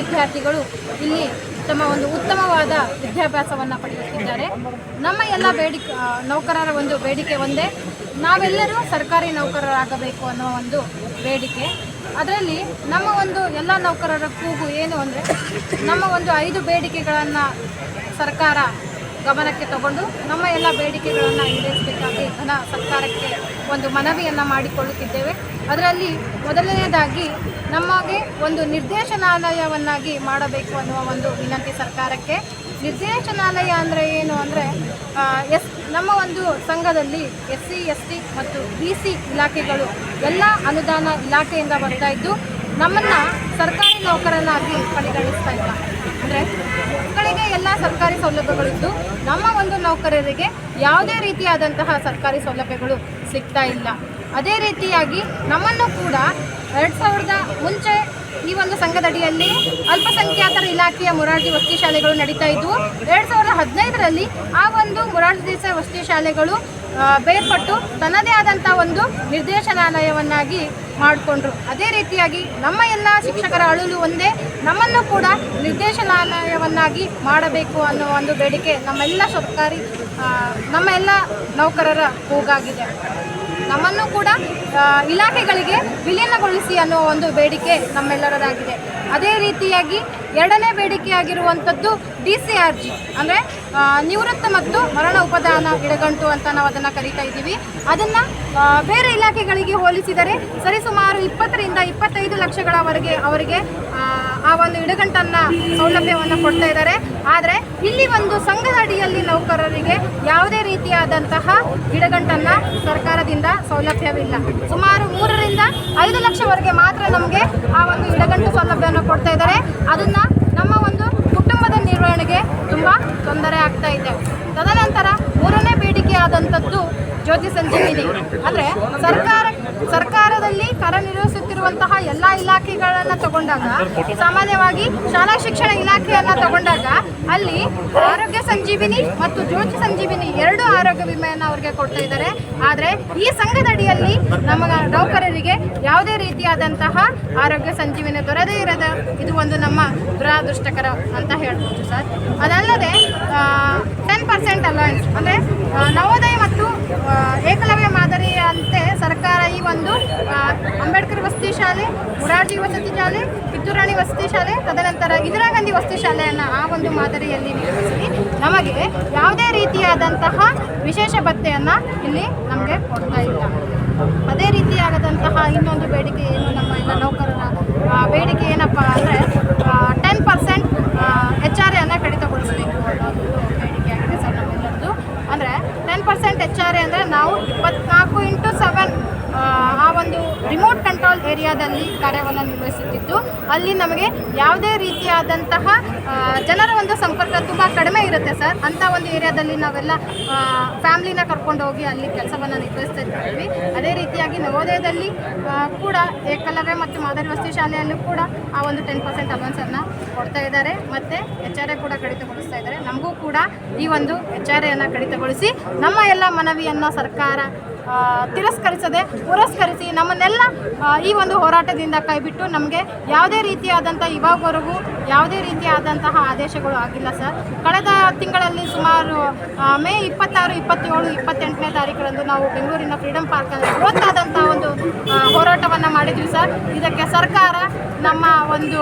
ವಿದ್ಯಾರ್ಥಿಗಳು ಇಲ್ಲಿ ತಮ್ಮ ಒಂದು ಉತ್ತಮವಾದ ವಿದ್ಯಾಭ್ಯಾಸವನ್ನು ಪಡೆಯುತ್ತಿದ್ದಾರೆ. ನಮ್ಮ ಎಲ್ಲ ಬೇಡಿಕೆ ನೌಕರರ ಒಂದು ಬೇಡಿಕೆ ಒಂದೇ. ನಾವೆಲ್ಲರೂ ಸರ್ಕಾರಿ ನೌಕರರಾಗಬೇಕು ಅನ್ನೋ ಒಂದು ಬೇಡಿಕೆ. ಅದರಲ್ಲಿ ನಮ್ಮ ಒಂದು ಎಲ್ಲ ನೌಕರರ ಕೂಗು ಏನು ಅಂದರೆ, ನಮ್ಮ ಒಂದು ಐದು ಬೇಡಿಕೆಗಳನ್ನು ಸರ್ಕಾರ ಗಮನಕ್ಕೆ ತಗೊಂಡು ನಮ್ಮ ಎಲ್ಲ ಬೇಡಿಕೆಗಳನ್ನು ಈಡೇರಿಸಬೇಕಾಗಿ ಘನ ಸರ್ಕಾರಕ್ಕೆ ಒಂದು ಮನವಿಯನ್ನು ಮಾಡಿಕೊಳ್ಳುತ್ತಿದ್ದೇವೆ. ಅದರಲ್ಲಿ ಮೊದಲನೆಯದಾಗಿ ನಮಗೆ ಒಂದು ನಿರ್ದೇಶನಾಲಯವನ್ನಾಗಿ ಮಾಡಬೇಕು ಅನ್ನುವ ಒಂದು ವಿನಂತಿ ಸರ್ಕಾರಕ್ಕೆ. ನಿರ್ದೇಶನಾಲಯ ಅಂದರೆ ಏನು ಅಂದರೆ ಎಸ್, ನಮ್ಮ ಒಂದು ಸಂಘದಲ್ಲಿ ಎಸ್ ಸಿ ಎಸ್ ಟಿ ಮತ್ತು ಬಿ ಸಿ ಇಲಾಖೆಗಳು ಎಲ್ಲ ಅನುದಾನ ಇಲಾಖೆಯಿಂದ ಬರ್ತಾ ಇದ್ದು, ನಮ್ಮನ್ನು ಸರ್ಕಾರಿ ನೌಕರನಾಗಿ ಪರಿಗಣಿಸ್ತಾ ಇಲ್ಲ. ಅಂದರೆ ಮಕ್ಕಳಿಗೆ ಎಲ್ಲ ಸರ್ಕಾರಿ ಸೌಲಭ್ಯಗಳಿದ್ದು ನಮ್ಮ ಒಂದು ನೌಕರರಿಗೆ ಯಾವುದೇ ರೀತಿಯಾದಂತಹ ಸರ್ಕಾರಿ ಸೌಲಭ್ಯಗಳು ಸಿಗ್ತಾ ಇಲ್ಲ. ಅದೇ ರೀತಿಯಾಗಿ ನಮ್ಮನ್ನು ಕೂಡ ಎರಡು ಸಾವಿರದ ಮುಂಚೆ ಈ ಒಂದು ಸಂಘದಡಿಯಲ್ಲಿ ಅಲ್ಪಸಂಖ್ಯಾತರ ಇಲಾಖೆಯ ಮೊರಾರ್ಜಿ ವಸತಿ ಶಾಲೆಗಳು ನಡೀತಾ ಇದ್ವು. ಎರಡು ಸಾವಿರದ ಹದಿನೈದರಲ್ಲಿ ಆ ಒಂದು ಮೊರಾರ್ಜಿ ದೇಸಾಯಿ ವಸತಿ ಶಾಲೆಗಳು ಬೇರ್ಪಟ್ಟು ತನ್ನದೇ ಆದಂಥ ಒಂದು ನಿರ್ದೇಶನಾಲಯವನ್ನಾಗಿ ಮಾಡಿಕೊಂಡ್ರು. ಅದೇ ರೀತಿಯಾಗಿ ನಮ್ಮ ಎಲ್ಲ ಶಿಕ್ಷಕರ ಅಳಲು ಒಂದೇ ನಮ್ಮನ್ನು ಕೂಡ ನಿರ್ದೇಶನಾಲಯವನ್ನಾಗಿ ಮಾಡಬೇಕು ಅನ್ನೋ ಒಂದು ಬೇಡಿಕೆ ನಮ್ಮೆಲ್ಲ ಸರ್ಕಾರಿ ಆ, ನಮ್ಮ ಎಲ್ಲ ನೌಕರರ ಕೂಗಾಗಿದೆ. ನಮ್ಮನ್ನು ಕೂಡ ಇಲಾಖೆಗಳಿಗೆ ವಿಲೀನಗೊಳಿಸಿ ಅನ್ನೋ ಒಂದು ಬೇಡಿಕೆ ನಮ್ಮೆಲ್ಲರದಾಗಿದೆ. ಅದೇ ರೀತಿಯಾಗಿ ಎರಡನೇ ಬೇಡಿಕೆಯಾಗಿರುವಂಥದ್ದು ಡಿ ಸಿ ಆರ್ ಜಿ. ಅಂದರೆ ನಿವೃತ್ತ ಮತ್ತು ಮರಣ ಉಪದಾನ ಇಡಗಂಟು ಅಂತ ನಾವು ಅದನ್ನು ಕರಿತಾ ಇದ್ದೀವಿ. ಅದನ್ನು ಬೇರೆ ಇಲಾಖೆಗಳಿಗೆ ಹೋಲಿಸಿದರೆ ಸರಿಸುಮಾರು ಇಪ್ಪತ್ತರಿಂದ ಇಪ್ಪತ್ತೈದು ಲಕ್ಷಗಳವರೆಗೆ ಅವರಿಗೆ ಆ, ಒಂದು ಇಡಗಂಟನ್ನು ಸೌಲಭ್ಯವನ್ನು ಕೊಡ್ತಾ ಇದ್ದಾರೆ. ಆದರೆ ಇಲ್ಲಿ ಒಂದು ಸಂಘದ ಅಡಿಯಲ್ಲಿ ನೌಕರರಿಗೆ ಯಾವುದೇ ರೀತಿಯಾದಂತಹ ಇಡಗಂಟನ್ನು ಸರ್ಕಾರದಿಂದ ಸೌಲಭ್ಯವಿಲ್ಲ. ಸುಮಾರು ಮೂರರಿಂದ ಐದು ಲಕ್ಷವರೆಗೆ ಮಾತ್ರ ನಮಗೆ ಆ ಒಂದು ಇಡಗಂಟು ಸೌಲಭ್ಯವನ್ನು ಕೊಡ್ತಾ ಇದ್ದಾರೆ. ಅದನ್ನು ನಮ್ಮ ಒಂದು ಕುಟುಂಬದ ನಿರ್ವಹಣೆಗೆ ತುಂಬ ತೊಂದರೆ ಆಗ್ತಾ ಇದೆ. ತದನಂತರ ಮೂರನೇ ಬೇಡಿಕೆ ಆದಂಥದ್ದು ಜ್ಯೋತಿ ಸಂಜೀವಿನಿ. ಅಂದರೆ ಸರ್ಕಾರ ಸರ್ಕಾರದಲ್ಲಿ ಕಾರ್ಯನಿರ್ವಹಿಸುತ್ತಿರುವಂತಹ ಎಲ್ಲ ಇಲಾಖೆಗಳನ್ನು ತಗೊಂಡಾಗ, ಸಾಮಾನ್ಯವಾಗಿ ಶಾಲಾ ಶಿಕ್ಷಣ ಇಲಾಖೆಯನ್ನು ತಗೊಂಡಾಗ ಅಲ್ಲಿ ಆರೋಗ್ಯ ಸಂಜೀವಿನಿ ಮತ್ತು ಜ್ಯೋತಿ ಸಂಜೀವಿನಿ ಎರಡು ಆರೋಗ್ಯ ವಿಮೆಯನ್ನು ಅವರಿಗೆ ಕೊಡ್ತಾ ಇದ್ದಾರೆ. ಆದರೆ ಈ ಸಂಘದಡಿಯಲ್ಲಿ ನಮ್ಮ ನೌಕರರಿಗೆ ಯಾವುದೇ ರೀತಿಯಾದಂತಹ ಆರೋಗ್ಯ ಸಂಜೀವಿನಿ ದೊರೆದೇ ಇರದ ಇದು ಒಂದು ನಮ್ಮ ದುರಾದೃಷ್ಟಕರ ಅಂತ ಹೇಳ್ಬೋದು ಸರ್. ಅದಲ್ಲದೆ ಟೆನ್ ಪರ್ಸೆಂಟ್ ಅಲ್ಲ ಅಂದರೆ ನವೋದಯ ಏಕಲವ್ಯ ಮಾದರಿಯಂತೆ ಸರ್ಕಾರ ಈ ಒಂದು ಅಂಬೇಡ್ಕರ್ ವಸತಿ ಶಾಲೆ, ಮುರಾರ್ಜಿ ವಸತಿ ಶಾಲೆ ಕಿತ್ತೂರಾಣಿ ವಸತಿ ಶಾಲೆ, ತದನಂತರ ಇಂದಿರಾ ಗಾಂಧಿ ವಸತಿ ಶಾಲೆಯನ್ನು ಆ ಒಂದು ಮಾದರಿಯಲ್ಲಿ ನಿರ್ಮಿಸಿ ನಮಗೆ ಯಾವುದೇ ರೀತಿಯಾದಂತಹ ವಿಶೇಷ ಭತ್ತೆಯನ್ನು ಇಲ್ಲಿ ನಮಗೆ ಕೊಡ್ತಾ ಇಲ್ಲ. ಅದೇ ರೀತಿಯಾಗದಂತಹ ಇನ್ನೊಂದು ಬೇಡಿಕೆ ಏನು ನಮ್ಮ ಎಲ್ಲ ನೌಕರರ ಆ, ಬೇಡಿಕೆ ಏನಪ್ಪ ಅಂದರೆ ಟೆನ್ ಪರ್ಸೆಂಟ್ ಎಚ್ ಆರ್ ಎನ್ನು ಕಡಿತಗೊಳಿಸಬೇಕು ಅನ್ನೋದು ಬೇಡಿಕೆ ಆಗಿದೆ ಸರ್ ನಮ್ಮೆಲ್ಲರದು ಅಂದರೆ ಎ ಅಂದರೆ ನಾವು ಇಪ್ಪತ್ನಾಲ್ಕು ಇಂಟು ಸೆವೆನ್, ಆ ಒಂದು ರಿಮೋಟ್ ಕಂಟ್ರೋಲ್ ಏರಿಯಾದಲ್ಲಿ ಕಾರ್ಯವನ್ನು ನಿರ್ವಹಿಸುತ್ತಿದ್ದು, ಅಲ್ಲಿ ನಮಗೆ ಯಾವುದೇ ರೀತಿಯಾದಂತಹ ಜನರ ಒಂದು ಸಂಪರ್ಕ ತುಂಬ ಕಡಿಮೆ ಇರುತ್ತೆ ಸರ್. ಅಂಥ ಒಂದು ಏರಿಯಾದಲ್ಲಿ ನಾವೆಲ್ಲ ಫ್ಯಾಮ್ಲಿನ ಕರ್ಕೊಂಡು ಹೋಗಿ ಅಲ್ಲಿ ಕೆಲಸವನ್ನು ನಿರ್ವಹಿಸ್ತಾ ಇದ್ದೀವಿ ಅದೇ ರೀತಿಯಾಗಿ ನವೋದಯದಲ್ಲಿ ಕೂಡ ಏಕಲವ್ಯ ಮತ್ತು ಮಾದರಿ ವಸತಿ ಶಾಲೆಯಲ್ಲೂ ಕೂಡ ಆ ಒಂದು ಟೆನ್ ಪರ್ಸೆಂಟ್ ಅಡ್ವಾನ್ಸನ್ನು ಕೊಡ್ತಾ ಇದ್ದಾರೆ. ಮತ್ತು ಎಚ್ ಆರ್ ಎ ಕೂಡ ಕಡಿತಗೊಳಿಸ್ತಾ ಇದ್ದಾರೆ. ನಮಗೂ ಕೂಡ ಈ ಒಂದು ಎಚ್ ಆರ್ ಎನ್ನು ಕಡಿತಗೊಳಿಸಿ ನಮ್ಮ ಎಲ್ಲ ಮನವಿಯನ್ನು ಸರ್ಕಾರ ತಿರಸ್ಕರಿಸದೆ ಪುರಸ್ಕರಿಸಿ ನಮ್ಮನ್ನೆಲ್ಲ ಈ ಒಂದು ಹೋರಾಟದಿಂದ ಕೈಬಿಟ್ಟು ನಮಗೆ ಯಾವುದೇ ರೀತಿಯಾದಂಥ ಇವಾಗವರೆಗೂ ಯಾವುದೇ ರೀತಿಯಾದಂತಹ ಆದೇಶಗಳು ಆಗಿಲ್ಲ ಸರ್. ಕಳೆದ ತಿಂಗಳಲ್ಲಿ ಸುಮಾರು ಮೇ ಇಪ್ಪತ್ತಾರು, ಇಪ್ಪತ್ತೇಳು, ಇಪ್ಪತ್ತೆಂಟನೇ ತಾರೀಕರಂದು ನಾವು ಬೆಂಗಳೂರಿನ ಫ್ರೀಡಮ್ ಪಾರ್ಕಲ್ಲಿ ಬೃಹತ್ತಾದಂಥ ಒಂದು ಹೋರಾಟವನ್ನು ಮಾಡಿದ್ವಿ ಸರ್. ಇದಕ್ಕೆ ಸರ್ಕಾರ ನಮ್ಮ ಒಂದು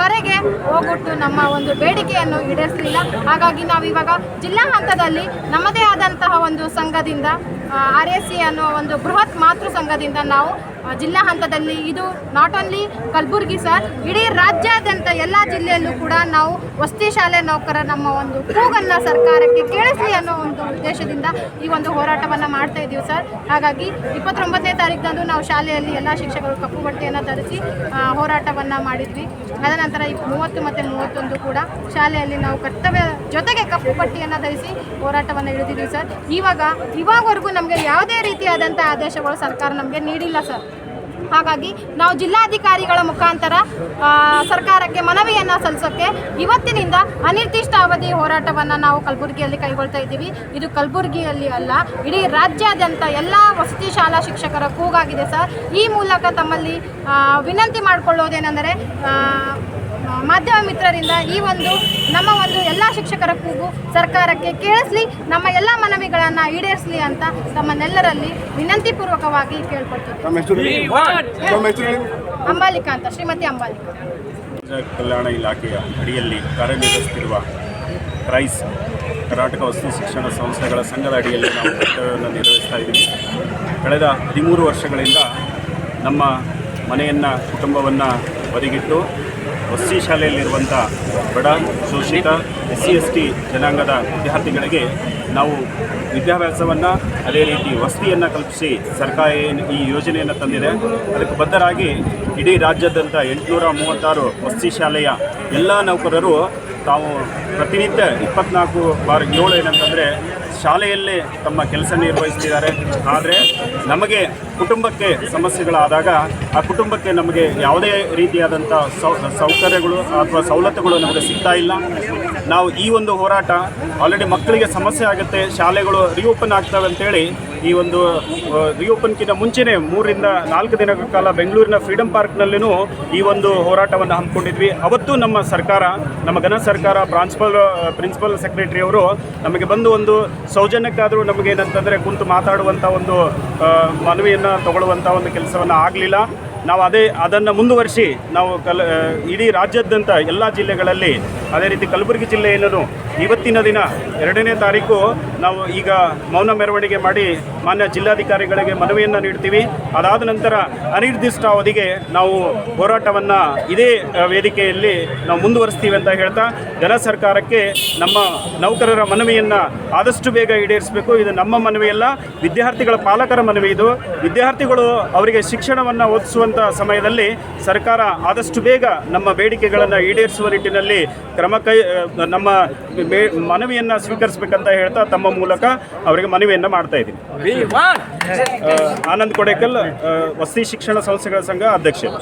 ಕರೆಗೆ ಹೋಗೊಟ್ಟು ನಮ್ಮ ಒಂದು ಬೇಡಿಕೆಯನ್ನು ಈಡೇರಿಸಲಿಲ್ಲ. ಹಾಗಾಗಿ ನಾವು ಇವಾಗ ಜಿಲ್ಲಾ ಹಂತದಲ್ಲಿ ನಮ್ಮದೇ ಆದಂತಹ ಒಂದು ಸಂಘದಿಂದ ಆರ್ ಎಸ್ ಸಿ ಅನ್ನೋ ಒಂದು ಬೃಹತ್ ಮಾತೃ ಸಂಘದಿಂದ ನಾವು ಜಿಲ್ಲಾ ಹಂತದಲ್ಲಿ ಇದು ನಾಟ್ ಓನ್ಲಿ ಕಲಬುರ್ಗಿ ಸರ್ ಇಡೀ ರಾಜ್ಯಾದ್ಯಂತ ಎಲ್ಲ ಜಿಲ್ಲೆಯಲ್ಲೂ ಕೂಡ ನಾವು ವಸತಿ ಶಾಲೆ ನೌಕರ ನಮ್ಮ ಒಂದು ಕೂಗನ್ನು ಸರ್ಕಾರಕ್ಕೆ ಕೇಳಿಸಿ ಅನ್ನೋ ಒಂದು ಉದ್ದೇಶದಿಂದ ಈ ಒಂದು ಹೋರಾಟವನ್ನು ಮಾಡ್ತಾ ಇದ್ದೀವಿ ಸರ್ ಹಾಗಾಗಿ ಇಪ್ಪತ್ತೊಂಬತ್ತನೇ ತಾರೀಕಿನಂದು ನಾವು ಶಾಲೆಯಲ್ಲಿ ಎಲ್ಲ ಶಿಕ್ಷಕರು ಕಪ್ಪು ಬಟ್ಟೆಯನ್ನು ಧರಿಸಿ ಹೋರಾಟವನ್ನು ಮಾಡಿದ್ವಿ. ಅದನಂತರ ಈ ಮೂವತ್ತು ಮತ್ತು ಮೂವತ್ತೊಂದು ಕೂಡ ಶಾಲೆಯಲ್ಲಿ ನಾವು ಕರ್ತವ್ಯ ಜೊತೆಗೆ ಕಪ್ಪು ಪಟ್ಟಿಯನ್ನು ಧರಿಸಿ ಹೋರಾಟವನ್ನು ಇಳಿದಿದ್ದೀವಿ ಸರ್ ಇವಾಗ, ಇವಾಗವರೆಗೂ ನಮಗೆ ಯಾವುದೇ ರೀತಿಯಾದಂಥ ಆದೇಶಗಳು ಸರ್ಕಾರ ನಮಗೆ ನೀಡಿಲ್ಲ ಸರ್ ಹಾಗಾಗಿ ನಾವು ಜಿಲ್ಲಾಧಿಕಾರಿಗಳ ಮುಖಾಂತರ ಸರ್ಕಾರಕ್ಕೆ ಮನವಿಯನ್ನು ಸಲ್ಲಿಸೋಕ್ಕೆ ಇವತ್ತಿನಿಂದ ಅನಿರ್ದಿಷ್ಟ ಅವಧಿ ಹೋರಾಟವನ್ನು ನಾವು ಕಲಬುರಗಿಯಲ್ಲಿ ಕೈಗೊಳ್ತಾ ಇದ್ದೀವಿ. ಇದು ಕಲಬುರಗಿಯಲ್ಲಿ ಅಲ್ಲ, ಇಡೀ ರಾಜ್ಯಾದ್ಯಂತ ಎಲ್ಲ ವಸತಿ ಶಾಲಾ ಶಿಕ್ಷಕರ ಕೂಗಾಗಿದೆ ಸರ್. ಈ ಮೂಲಕ ತಮ್ಮಲ್ಲಿ ವಿನಂತಿ ಮಾಡಿಕೊಳ್ಳೋದೇನೆಂದರೆ ಮಾಧ್ಯಮ ಮಿತ್ರರಿಂದ ಈ ಒಂದು ನಮ್ಮ ಒಂದು ಎಲ್ಲ ಶಿಕ್ಷಕರ ಕೂಗು ಸರ್ಕಾರಕ್ಕೆ ಕೇಳಿಸ್ಲಿ ನಮ್ಮ ಎಲ್ಲ ಮನವಿಗಳನ್ನು ಈಡೇರಿಸಲಿ ಅಂತ ತಮ್ಮನ್ನೆಲ್ಲರಲ್ಲಿ ವಿನಂತಿ ಪೂರ್ವಕವಾಗಿ ಕೇಳ್ಕೊಳ್ತೀವಿ. ಅಂಬಾಲಿಕಾ ಅಂತ ಶ್ರೀಮತಿ ಅಂಬಾಲಿಕಾ. ಕಲ್ಯಾಣ ಇಲಾಖೆಯ ಅಡಿಯಲ್ಲಿ ಕಾರ್ಯನಿರ್ವಹಿಸುತ್ತಿರುವ ಕ್ರೈಸ್ ಕರ್ನಾಟಕ ವಸ್ತು ಶಿಕ್ಷಣ ಸಂಸ್ಥೆಗಳ ಸಂಘದ ಅಡಿಯಲ್ಲಿ ನಾವು ಕರ್ತವ್ಯವನ್ನು ನಿರ್ವಹಿಸ್ತಾ ಇದ್ದೀವಿ. ಕಳೆದ ಹದಿಮೂರು ವರ್ಷಗಳಿಂದ ನಮ್ಮ ಮನೆಯನ್ನು ಕುಟುಂಬವನ್ನು ಬದಿಗಿಟ್ಟು ವಸತಿ ಶಾಲೆಯಲ್ಲಿರುವಂಥ ಬಡ, ಶೋಷಿತ ಎಸ್ ಸಿ ಎಸ್ ಟಿ ಜನಾಂಗದ ವಿದ್ಯಾರ್ಥಿಗಳಿಗೆ ನಾವು ವಿದ್ಯಾಭ್ಯಾಸವನ್ನು ಅದೇ ರೀತಿ ವಸತಿಯನ್ನು ಕಲ್ಪಿಸಿ ಸರ್ಕಾರ ಈ ಯೋಜನೆಯನ್ನು ತಂದಿದೆ, ಅದಕ್ಕೆ ಬದ್ಧರಾಗಿ ಇಡೀ ರಾಜ್ಯಾದ್ಯಂತ ಎಂಟುನೂರ ಮೂವತ್ತಾರು ವಸತಿ ಶಾಲೆಯ ಎಲ್ಲ ನೌಕರರು ತಾವು ಪ್ರತಿನಿತ್ಯ ಇಪ್ಪತ್ನಾಲ್ಕು ಬಾರ್ ಏಳು ಏನಂತಂದರೆ ಶಾಲೆಯಲ್ಲೇ ತಮ್ಮ ಕೆಲಸ ನಿರ್ವಹಿಸ್ತಿದ್ದಾರೆ. ಆದರೆ ನಮಗೆ ಕುಟುಂಬಕ್ಕೆ ಸಮಸ್ಯೆಗಳಾದಾಗ ಆ ಕುಟುಂಬಕ್ಕೆ ನಮಗೆ ಯಾವುದೇ ರೀತಿಯಾದಂಥ ಸೌಕರ್ಯಗಳು ಅಥವಾ ಸವಲತ್ತುಗಳು ನಮಗೆ ಸಿಗ್ತಾ ಇಲ್ಲ. ನಾವು ಈ ಒಂದು ಹೋರಾಟ ಆಲ್ರೆಡಿ ಮಕ್ಕಳಿಗೆ ಸಮಸ್ಯೆ ಆಗುತ್ತೆ. ಶಾಲೆಗಳು ರಿಓಪನ್ ಆಗ್ತವೆ ಅಂತೇಳಿ ಈ ಒಂದು ರಿಓಪನ್ಕಿಂತ ಮುಂಚೆನೇ ಮೂರರಿಂದ ನಾಲ್ಕು ದಿನಗಳ ಕಾಲ ಬೆಂಗಳೂರಿನ ಫ್ರೀಡಂ ಪಾರ್ಕ್ನಲ್ಲೂ ಈ ಒಂದು ಹೋರಾಟವನ್ನು ಹಮ್ಮಿಕೊಂಡಿದ್ವಿ. ಅವತ್ತು ನಮ್ಮ ಸರ್ಕಾರ, ನಮ್ಮ ಘನ ಸರ್ಕಾರ ಪ್ರಾನ್ಸಿಪಲ್ ಪ್ರಿನ್ಸಿಪಲ್ ಸೆಕ್ರೆಟರಿ ಅವರು ನಮಗೆ ಬಂದು ಒಂದು ಸೌಜನ್ಯಕ್ಕಾದರೂ ನಮಗೆ ಏನಂತಂದರೆ ಕುಂತು ಮಾತಾಡುವಂಥ ಒಂದು ಮನವಿಯನ್ನು ತಗೊಳ್ಳುವಂಥ ಒಂದು ಕೆಲಸವನ್ನು ಆಗಲಿಲ್ಲ. ನಾವು ಅದೇ ಅದನ್ನು ಮುಂದುವರಿಸಿ ನಾವು ಕಲ್ ಇಡೀ ರಾಜ್ಯಾದ್ಯಂತ ಎಲ್ಲ ಜಿಲ್ಲೆಗಳಲ್ಲಿ ಅದೇ ರೀತಿ ಕಲಬುರಗಿ ಜಿಲ್ಲೆಯನ್ನು ಇವತ್ತಿನ ದಿನ ಎರಡನೇ ತಾರೀಕು ನಾವು ಈಗ ಮೌನ ಮೆರವಣಿಗೆ ಮಾಡಿ ಮಾನ್ಯ ಜಿಲ್ಲಾಧಿಕಾರಿಗಳಿಗೆ ಮನವಿಯನ್ನು ನೀಡ್ತೀವಿ. ಅದಾದ ನಂತರ ಅನಿರ್ದಿಷ್ಟ ಅವಧಿಗೆ ನಾವು ಹೋರಾಟವನ್ನು ಇದೇ ವೇದಿಕೆಯಲ್ಲಿ ನಾವು ಮುಂದುವರಿಸ್ತೀವಿ ಅಂತ ಹೇಳ್ತಾ, ಜನ ಸರ್ಕಾರಕ್ಕೆ ನಮ್ಮ ನೌಕರರ ಮನವಿಯನ್ನು ಆದಷ್ಟು ಬೇಗ ಈಡೇರಿಸಬೇಕು. ಇದು ನಮ್ಮ ಮನವಿಯಲ್ಲ, ವಿದ್ಯಾರ್ಥಿಗಳ ಪಾಲಕರ ಮನವಿ ಇದು. ವಿದ್ಯಾರ್ಥಿಗಳು ಅವರಿಗೆ ಶಿಕ್ಷಣವನ್ನು ಓದಿಸುವಂಥ ಸಮಯದಲ್ಲಿ ಸರ್ಕಾರ ಆದಷ್ಟು ಬೇಗ ನಮ್ಮ ಬೇಡಿಕೆಗಳನ್ನು ಈಡೇರಿಸುವ ನಿಟ್ಟಿನಲ್ಲಿ ಕ್ರಮ ಕೈ ನಮ್ಮ ಮನವಿಯನ್ನು ಸ್ವೀಕರಿಸಬೇಕಂತ ಹೇಳ್ತಾ ತಮ್ಮ ಮೂಲಕ ಅವರಿಗೆ ಮನವಿಯನ್ನು ಮಾಡ್ತಾ ಇದ್ದೀನಿ. ಆನಂದ್ ಕೊಡೇಕಲ್ ವಸತಿ ಶಿಕ್ಷಣ ಸಂಸ್ಥೆಗಳ ಸಂಘ ಅಧ್ಯಕ್ಷರು.